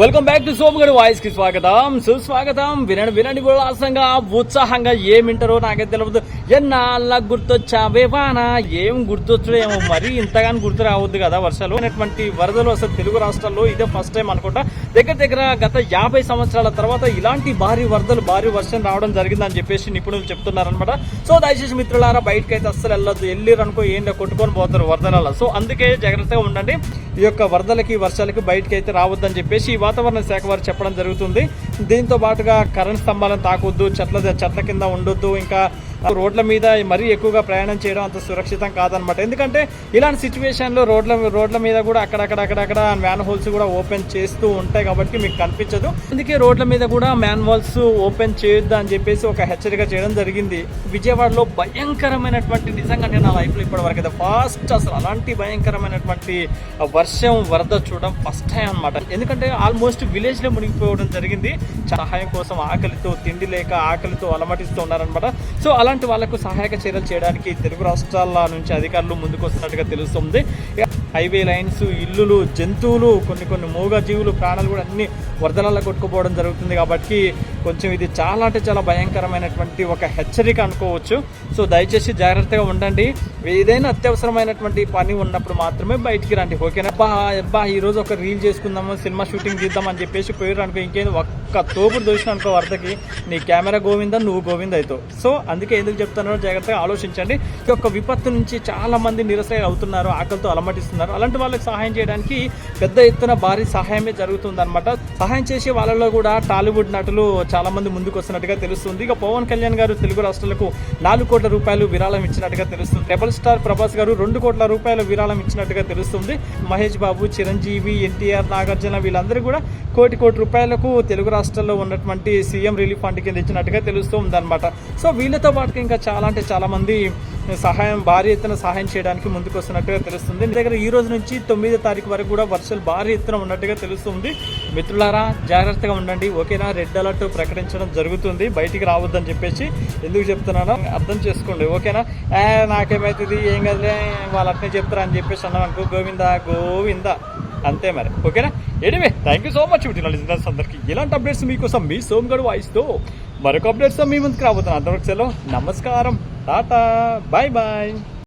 Welcome back to Somagadu వాయిస్కి స్వాగతం. సుస్వాగతం. వినండి వినండి ఉల్లాసంగా ఉత్సాహంగా ఏమింటారో నాకైతే తెలియదు ఎన్నాళ్ళ గుర్తొచ్చావే వానా? ఏం గుర్తొచ్చడో ఏమో మరీ ఇంతగానో గుర్తు రావద్దు కదా వర్షాలు. అనేటువంటి వరదలు అసలు తెలుగు రాష్ట్రాల్లో ఇదే ఫస్ట్ టైం అనుకుంటా. దగ్గర దగ్గర గత యాభై సంవత్సరాల తర్వాత ఇలాంటి భారీ వరదలు భారీ వర్షం రావడం జరిగిందని చెప్పేసి నిపుణులు చెప్తున్నారనమాట సో దయచేసి మిత్రులారా బయటకి అయితే అస్సలు వెళ్ళొద్దు. వెళ్ళిరనుకో ఏంటో కొట్టుకొని పోతారు వరదలలో. సో అందుకే జాగ్రత్తగా ఉండండి. ఈ యొక్క వరదలకి వర్షాలకి బయటకి అయితే రావద్దని చెప్పేసి వాతావరణ శాఖ వారు చెప్పడం జరుగుతుంది. దీంతో పాటుగా కరెంట్ స్తంభాలను తాకొద్దు చెట్ల చెట్ల కింద ఉండొద్దు ఇంకా రోడ్ల మీద మరీ ఎక్కువగా ప్రయాణం చేయడం అంత సురక్షితం కాదనమాట ఎందుకంటే ఇలాంటి సిచ్యువేషన్లో రోడ్ల రోడ్ల మీద కూడా అక్కడక్కడ అక్కడక్కడ మ్యాన్ హోల్స్ కూడా ఓపెన్ చేస్తూ ఉంటాయి కాబట్టి మీకు కనిపించదు. అందుకే రోడ్ల మీద కూడా మ్యాన్ హోల్స్ ఓపెన్ చేయొద్దు అని చెప్పేసి ఒక హెచ్చరిక చేయడం జరిగింది. విజయవాడలో భయంకరమైనటువంటి నిజంగా నేను నా లైఫ్లో ఇప్పటివరకు అయితే ఫస్ట్ అసలు అలాంటి భయంకరమైనటువంటి వర్షం వరద చూడడం ఫస్ట్ టైం అనమాట ఎందుకంటే ఆల్మోస్ట్ విలేజ్లో మునిగిపోవడం జరిగింది. సహాయం కోసం ఆకలితో తిండి లేక ఆకలితో అలమటిస్తూ ఉన్నారనమాట సో అలాంటి వాళ్ళకు సహాయక చర్యలు చేయడానికి తెలుగు రాష్ట్రాల నుంచి అధికారులు ముందుకు వస్తున్నట్టుగా తెలుస్తుంది హైవే లైన్స్ ఇల్లులు జంతువులు కొన్ని కొన్ని మూగ జీవులు ప్రాణాలు కూడా అన్ని వరదలలో కొట్టుకుపోవడం జరుగుతుంది కాబట్టి కొంచెం ఇది చాలా అంటే చాలా భయంకరమైనటువంటి ఒక హెచ్చరిక అనుకోవచ్చు. సో దయచేసి జాగ్రత్తగా ఉండండి. ఏదైనా అత్యవసరమైనటువంటి పని ఉన్నప్పుడు మాత్రమే బయటికి రండి. ఓకేనా? అబ్బా అబ్బా ఈరోజు ఒక రీల్ చేసుకుందాము సినిమా షూటింగ్ తీద్దాం అని చెప్పేసి పోయారు అనుకో ఇంకేంది ఒక్క తోపుడు దోషిన అనుకో వరదకి నీ కెమెరా గోవింద నువ్వు గోవింద అవుతావు సో అందుకే ఎందుకు చెప్తున్నారో జాగ్రత్తగా ఆలోచించండి. ఈ యొక్క విపత్తు నుంచి చాలామంది నిరసన అవుతున్నారు ఆకలితో అలమటిస్తున్నారు. అలాంటి వాళ్ళకి సహాయం చేయడానికి పెద్ద ఎత్తున భారీ సహాయమే జరుగుతుందన్నమాట. సహాయం చేసే వాళ్ళలో కూడా టాలీవుడ్ నటులు చాలామంది ముందుకు వస్తున్నట్టుగా తెలుస్తుంది. ఇక పవన్ కళ్యాణ్ గారు తెలుగు రాష్ట్రాలకు నాలుగు కోట్ల రూపాయలు విరాళం ఇచ్చినట్టుగా తెలుస్తుంది. రెబల్ స్టార్ ప్రభాస్ గారు రెండు కోట్ల రూపాయల విరాళం ఇచ్చినట్టుగా తెలుస్తుంది. మహేష్ బాబు చిరంజీవి ఎన్టీఆర్ నాగార్జున వీళ్ళందరూ కూడా కోటి కోటి రూపాయలకు తెలుగు రాష్ట్రాల్లో ఉన్నటువంటి సీఎం రిలీఫ్ ఫండ్ కింద ఇచ్చినట్టుగా తెలుస్తూ ఉందన్నమాట. సో వీళ్ళతో పాటు ఇంకా చాలా అంటే చాలా మంది సహాయం భారీ ఎత్తున సహాయం చేయడానికి ముందుకు వస్తున్నట్టుగా తెలుస్తుంది. మీ దగ్గర ఈ రోజు నుంచి తొమ్మిదో తారీఖు వరకు కూడా వర్షాలు భారీ ఎత్తున ఉన్నట్టుగా తెలుస్తుంది. మిత్రులారా జాగ్రత్తగా ఉండండి. ఓకేనా? రెడ్ అలర్ట్ ప్రకటించడం జరుగుతుంది. బయటికి రావద్దని చెప్పేసి ఎందుకు చెప్తున్నానో అర్థం చేసుకోండి. ఓకేనా? ఏ నాకేమవుతుంది ఏం కదలే? వాళ్ళు అట్నే చెప్తారా అని చెప్పేసి అన్నాం అనుకో గోవిందా? గోవిందా? అంతే మరి. ఓకేనా? Anyway thank you so much వీటి లిజనర్స్ ఇలాంటి అప్డేట్స్ మీకోసం మీ సోమగడు వాయిస్తో మరొక అప్డేట్స్తో మీ ముందుకు రాబోతున్నాను. అంతవరకు సెలవు. నమస్కారం. టాటా. Bye bye